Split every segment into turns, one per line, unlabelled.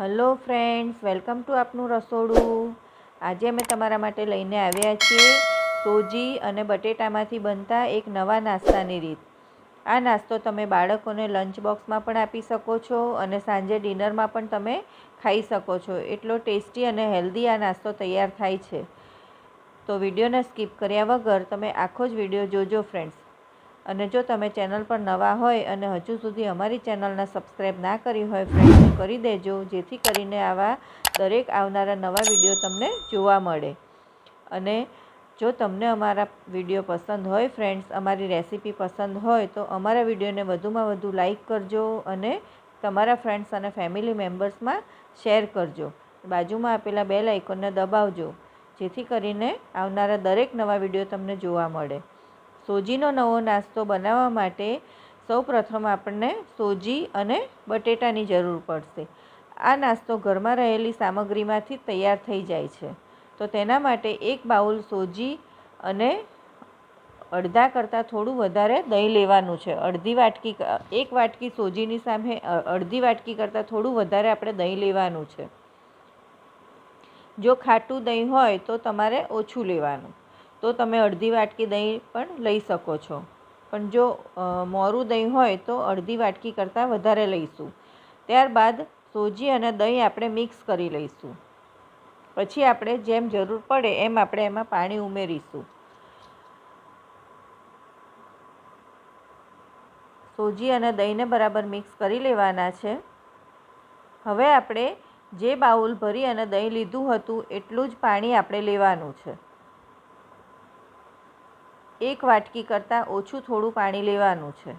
Hello friends, welcome to આપનું રસોડું. આજે અમે તમારા માટે લઈને આવ્યા છીએ સોજી અને બટેટામાંથી બનતા એક નવા નાસ્તાની રીત. આ નાસ્તો તમે બાળકોને લંચ બોક્સમાં પણ આપી શકો છો અને સાંજે ડિનરમાં પણ તમે ખાઈ શકો છો. એટલો ટેસ્ટી અને હેલ્ધી આ નાસ્તો તૈયાર થાય છે. તો વિડીયોને સ્કીપ કર્યા વગર તમે આખો જ વીડિયો જોજો ફ્રેન્ડ્સ. અને જો તમે ચેનલ પર નવા હોય અને હજુ સુધી અમારી ચેનલને સબસ્ક્રાઈબ ના કરી હોય ફ્રેન્ડ્સ કરી દેજો, જેથી કરીને આવા દરેક આવનારા નવા વીડિયો તમને જોવા મળે. અને જો તમને અમારા વીડિયો પસંદ હોય ફ્રેન્ડ્સ અમારી રેસીપી પસંદ હોય, તો અમારા વિડીયોને વધુમાં વધુ લાઈક કરજો અને તમારા ફ્રેન્ડ્સ અને ફેમિલી મેમ્બર્સમાં શેર કરજો. બાજુમાં આપેલા બે લાઇકોનને દબાવજો, જેથી કરીને આવનારા દરેક નવા વીડિયો તમને જોવા મળે. સોજીનો નવો નાસ્તો બનાવવા માટે સૌપ્રથમ આપણને સોજી અને બટેટાની જરૂર પડશે. આ નાસ્તો ઘરમાં રહેલી સામગ્રીમાંથી તૈયાર થઈ જાય છે. તો તેના માટે એક બાઉલ સોજી અને અડધા કરતાં થોડું વધારે દહીં લેવાનું છે. અડધી વાટકી એક વાટકી સોજીની સામે અડધી વાટકી કરતાં થોડું વધારે આપણે દહીં લેવાનું છે. જો ખાટું દહીં હોય તો તમારે ઓછું લેવાનું. તો તમે અડધી વાટકી દહીં પણ લઈ શકો છો. પણ જો મોરું દહીં હોય તો અડધી વાટકી કરતાં વધારે લઈશું. ત્યારબાદ સોજી અને દહીં આપણે મિક્સ કરી લઈશું. પછી આપણે જેમ જરૂર પડે એમ આપણે એમાં પાણી ઉમેરીશું. સોજી અને દહીંને બરાબર મિક્સ કરી લેવાના છે. હવે આપણે જે બાઉલ ભરી અને દહીં લીધું હતું એટલું જ પાણી આપણે લેવાનું છે. એક વાટકી કરતાં ઓછું થોડું પાણી લેવાનું છે.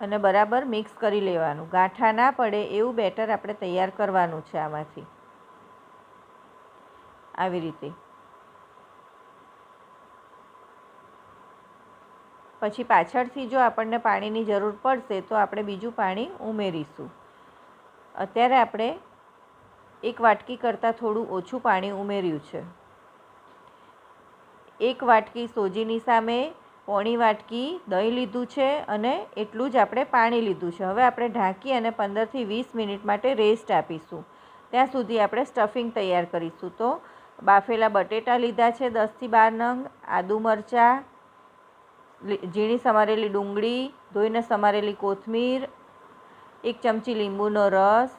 અને બરાબર મિક્સ કરી લેવાનું. ગાંઠા ના પડે એવું બેટર આપણે તૈયાર કરવાનું છે આમાંથી. આવી રીતે. પછી પાછળથી જો આપણને પાણીની જરૂર પડશે તો આપણે બીજું પાણી ઉમેરીશું. અત્યારે આપણે એક વાટકી કરતાં થોડું ઓછું પાણી ઉમેર્યું છે. એક વાટકી સોજીની સામે પોણી વાટકી દહીં લીધું છે અને એટલું જ આપણે પાણી લીધું છે. હવે આપણે ઢાંકી અને પંદરથી વીસ મિનિટ માટે રેસ્ટ આપીશું. ત્યાં સુધી આપણે સ્ટફિંગ તૈયાર કરીશું. તો બાફેલા બટેટા લીધા છે દસથી બાર નંગ, આદુ મરચાં ઝીણી સમારેલી ડુંગળી, ધોઈને સમારેલી કોથમીર, એક ચમચી લીંબુનો રસ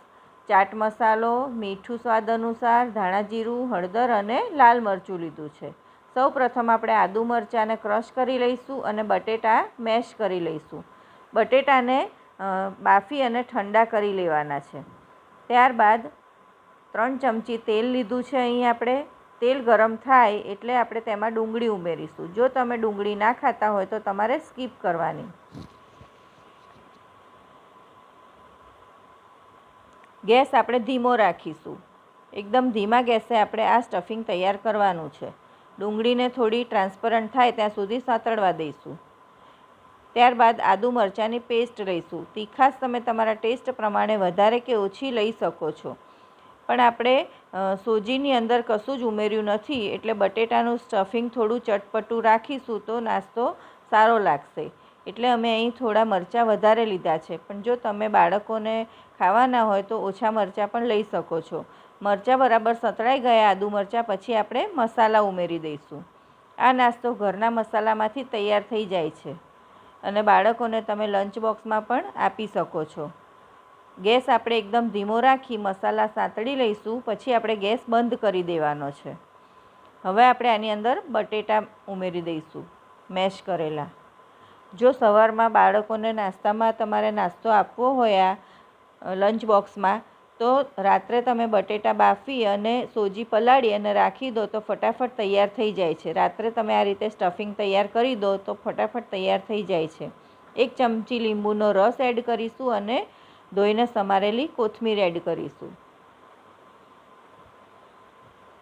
ચાટ મસાલો, મીઠું સ્વાદ અનુસાર, ધાણા જીરું, હળદર અને લાલ મરચું લીધું છે. સૌ પ્રથમ આપણે આદુ મરચાંને ક્રશ કરી લઈશું અને બટેટા મેશ કરી લઈશું. બટેટાને બાફી અને ઠંડા કરી લેવાના છે. ત્યારબાદ ત્રણ ચમચી તેલ લીધું છે અહીં આપણે. તેલ ગરમ થાય એટલે આપણે તેમાં ડુંગળી ઉમેરીશું. જો તમે ડુંગળી ના ખાતા હોય તો તમારે સ્કીપ કરવાની. ગેસ આપણે ધીમો રાખીશું. એકદમ ધીમા ગેસે આપણે આ સ્ટફિંગ તૈયાર કરવાનું છે. ડુંગળીને થોડી ટ્રાન્સપરન્ટ થાય ત્યાં સુધી સાતળવા દઈશું. ત્યારબાદ આદુ મરચાંની પેસ્ટ લઈશું. તીખાશ તમે તમારા ટેસ્ટ પ્રમાણે વધારે કે ઓછી લઈ શકો છો. પણ આપણે સોજીની અંદર કશું જ ઉમેર્યું નથી એટલે બટેટાનું સ્ટફિંગ થોડું ચટપટું રાખીશું તો નાસ્તો સારો લાગશે. એટલે અમે અહીં થોડા મરચાં વધારે લીધા છે. પણ જો તમે બાળકોને ખાવાના હોય તો ઓછા મરચાં પણ લઈ શકો છો. મરચાં બરાબર સતળાઈ ગયા, આદુ મરચાં પછી આપણે મસાલા ઉમેરી દઈશું. આ નાસ્તો ઘરના મસાલામાંથી તૈયાર થઈ જાય છે અને બાળકોને તમે લંચ બોક્સમાં પણ આપી શકો છો. ગેસ આપણે એકદમ ધીમો રાખી મસાલા સાંતળી લઈશું, પછી આપણે ગેસ બંધ કરી દેવાનો છે. હવે આપણે આની અંદર બટેટા ઉમેરી દઈશું, મેશ કરેલા. જો સવારમાં બાળકોને નાસ્તામાં તમારે નાસ્તો આપવો હોય આ લંચ બોક્સમાં, તો રાત્રે તમે બટેટા બાફી અને સોજી પલાળી અને રાખી દો તો ફટાફટ તૈયાર થઈ જાય છે. રાત્રે તમે આ રીતે સ્ટફિંગ તૈયાર કરી દો તો ફટાફટ તૈયાર થઈ જાય છે. એક ચમચી લીંબુનો રસ એડ કરીશું અને ધોઈને સમારેલી કોથમીર એડ કરીશું.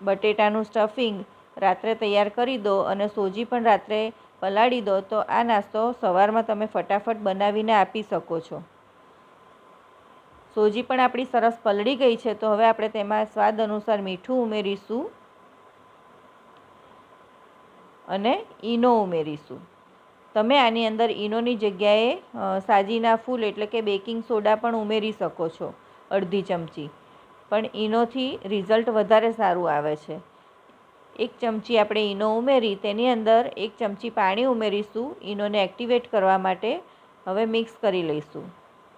બટેટાનું સ્ટફિંગ રાત્રે તૈયાર કરી દો અને સોજી પણ રાત્રે પલાળી દો તો આ નાસ્તો સવારમાં તમે ફટાફટ બનાવીને આપી શકો છો. સોજી પણ આપણી સરસ પલળી ગઈ છે, તો હવે આપણે તેમાં સ્વાદ અનુસાર મીઠું ઉમેરીશું અને ઈનો ઉમેરીશું. તમે આની અંદર ઈનોની જગ્યાએ સાજીના ફૂલ એટલે કે બેકિંગ સોડા પણ ઉમેરી શકો છો, અડધી ચમચી. પણ ઈનોથી રિઝલ્ટ વધારે સારું આવે છે. એક ચમચી આપણે ઈનો ઉમેરી, તેની અંદર એક ચમચી પાણી ઉમેરીશું, ઈનોને એક્ટિવેટ કરવા માટે હવે મિક્સ કરી લઈશું.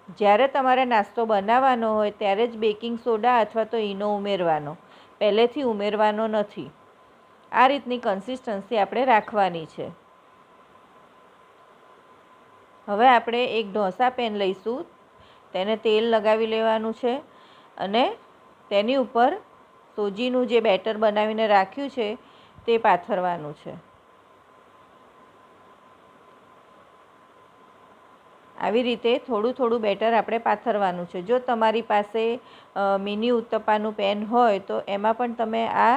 જ્યારે તમારે નાસ્તો બનાવવાનો હોય ત્યારે જ બેકિંગ સોડા અથવા તો ઈનો ઉમેરવાનો. પહેલેથી ઉમેરવાનો નથી. આ રીતની કન્સિસ્ટન્સી આપણે રાખવાની છે. હવે આપણે એક ઢોસા પેન લઈશું. તેને તેલ લગાવી લેવાનું છે અને તેની ઉપર સોજીનું જે બેટર બનાવીને રાખ્યું છે તે પાથરવાનું છે. આવી રીતે થોડું થોડું બેટર આપણે પાથરવાનું છે. જો તમારી પાસે મિની ઉત્તપાનું પેન હોય તો એમાં પણ તમે આ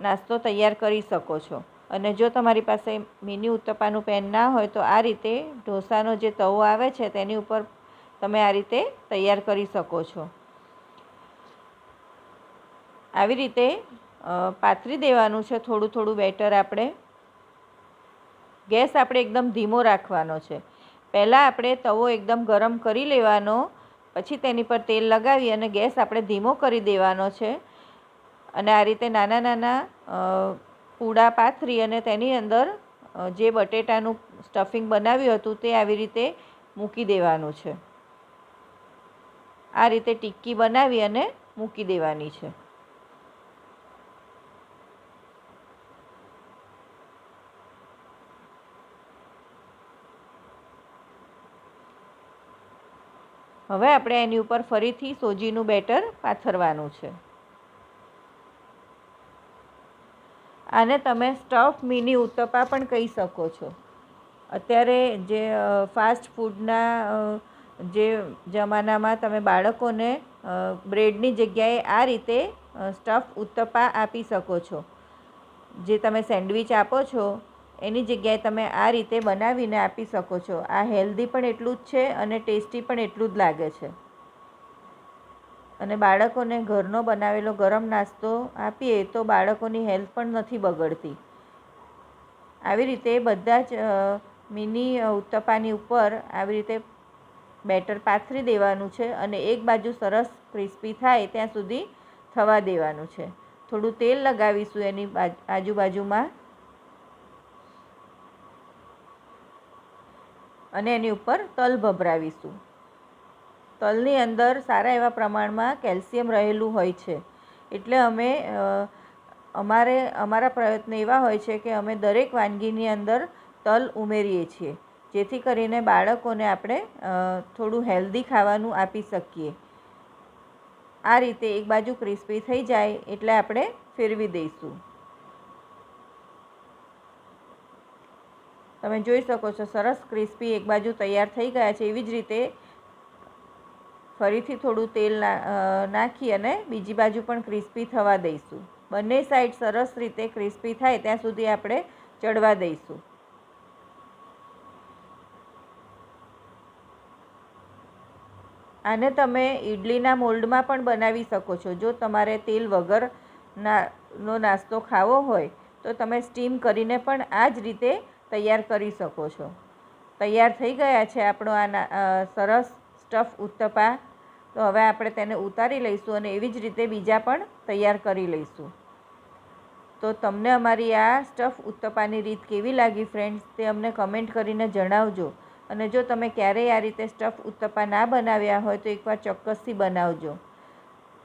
નાસ્તો તૈયાર કરી શકો છો. અને જો તમારી પાસે મિની ઉત્તપાનું પેન ના હોય તો આ રીતે ઢોસાનો જે તવો આવે છે તેની ઉપર તમે આ રીતે તૈયાર કરી શકો છો. આવી રીતે પાથરી દેવાનું છે. થોડું થોડું બેટર આપણે. ગેસ આપણે એકદમ ધીમો રાખવાનો છે. પહેલાં આપણે તવો એકદમ ગરમ કરી લેવાનો, પછી તેની પર તેલ લગાવી અને ગેસ આપણે ધીમો કરી દેવાનો છે. અને આ રીતે નાના નાના પૂડા પાથરી અને તેની અંદર જે બટેટાનું સ્ટફિંગ બનાવ્યું હતું તે આવી રીતે મૂકી દેવાનું છે. આ રીતે ટિક્કી બનાવી અને મૂકી દેવાની છે. હવે આપણે એની ઉપર ફરીથી સોજીનું બેટર પાથરવાનું છે. આને તમે સ્ટફ મિની ઉત્તપા પણ કહી શકો છો. અત્યારે જે ફાસ્ટ ફૂડના જે જમાનામાં તમે બાળકોને બ્રેડની જગ્યાએ આ રીતે સ્ટફ ઉત્તપા આપી શકો છો. જે તમે સેન્ડવિચ આપો છો એની જગ્યાએ તમે આ રીતે બનાવીને આપી શકો છો. આ હેલ્ધી પણ એટલું જ છે અને ટેસ્ટી પણ એટલું જ લાગે છે. અને બાળકોને ઘરનો બનાવેલો ગરમ નાસ્તો આપીએ તો બાળકોની હેલ્થ પણ નથી બગડતી. આવી રીતે બધા જ મિની ઉત્તપાની ઉપર આવી રીતે બેટર પાથરી દેવાનું છે અને એક બાજુ સરસ ક્રિસ્પી થાય ત્યાં સુધી થવા દેવાનું છે. થોડું તેલ લગાવીશું એની આજુબાજુમાં અને એની ઉપર તલ ભભરાવીશું. તલની અંદર સારા એવા પ્રમાણમાં કેલ્શિયમ રહેલું હોય છે. એટલે અમે અમારે, અમારા પ્રયત્ન એવા હોય છે કે અમે દરેક વાનગીની અંદર તલ ઉમેરીએ છીએ. જેથી કરીને બાળકોને આપણે થોડું હેલ્ધી ખાવાનું આપી શકીએ. આ રીતે એક બાજુ ક્રિસ્પી થઈ જાય એટલે આપણે ફેરવી દઈશું. તમે જોઈ શકો છો, સરસ ક્રિસ્પી એક બાજુ તૈયાર થઈ ગયા છે. એવી જ રીતે ફરીથી થોડું તેલ નાખી અને બીજી બાજુ પણ ક્રિસ્પી થવા દઈશું. બંને સાઈડ સરસ રીતે ક્રિસ્પી થાય ત્યાં સુધી આપણે ચડવા દઈશું. આને તમે ઇડલીના મોલ્ડમાં પણ બનાવી શકો છો. જો તમારે તેલ વગર નો નાસ્તો ખાવો હોય, તો તમે સ્ટીમ કરીને પણ આ જ રીતે તૈયાર કરી શકો છો. તૈયાર થઈ ગયા છે આપણો આ સરસ સ્ટફ ઉત્તપા. તો હવે આપણે તેને ઉતારી લઈશું અને એવી જ રીતે બીજા પણ તૈયાર કરી લઈશું. તો તમને અમારી આ સ્ટફ ઉત્તપાની રીત કેવી લાગી ફ્રેન્ડ્સ તે અમને કમેન્ટ કરીને જણાવજો. અને જો તમે ક્યારેય આ રીતે સ્ટફ ઉત્તપા ના બનાવ્યા હોય તો એકવાર ચોક્કસથી બનાવજો.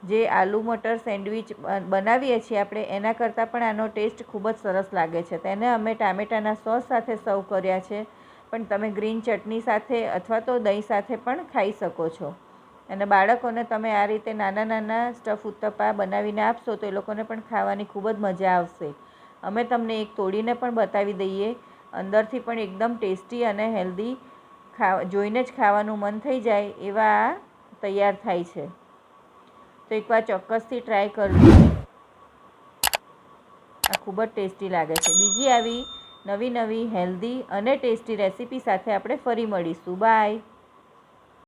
જે આલુ મટર સેન્ડવિચ બનાવીએ છીએ આપણે, એના કરતાં પણ આનો ટેસ્ટ ખૂબ જ સરસ લાગે છે. તેને અમે ટામેટાના સોસ સાથે સર્વ કર્યા છે. પણ તમે ગ્રીન ચટણી સાથે અથવા તો દહીં સાથે પણ ખાઈ શકો છો. અને બાળકોને તમે આ રીતે નાના નાના સ્ટફ ઉત્તપા બનાવીને આપશો તો એ લોકોને પણ ખાવાની ખૂબ જ મજા આવશે. અમે તમને એક તોડીને પણ બતાવી દઈએ. અંદરથી પણ એકદમ ટેસ્ટી અને હેલ્ધી ખા, જોઈને જ ખાવાનું મન થઈ જાય એવા તૈયાર થાય છે. તો એકવાર ચોક્કસથી ટ્રાય કરજો. આ ખૂબ જ ટેસ્ટી લાગે છે. બીજી આવી નવી નવી હેલ્ધી અને ટેસ્ટી રેસીપી સાથે આપણે ફરી મળીશું. બાય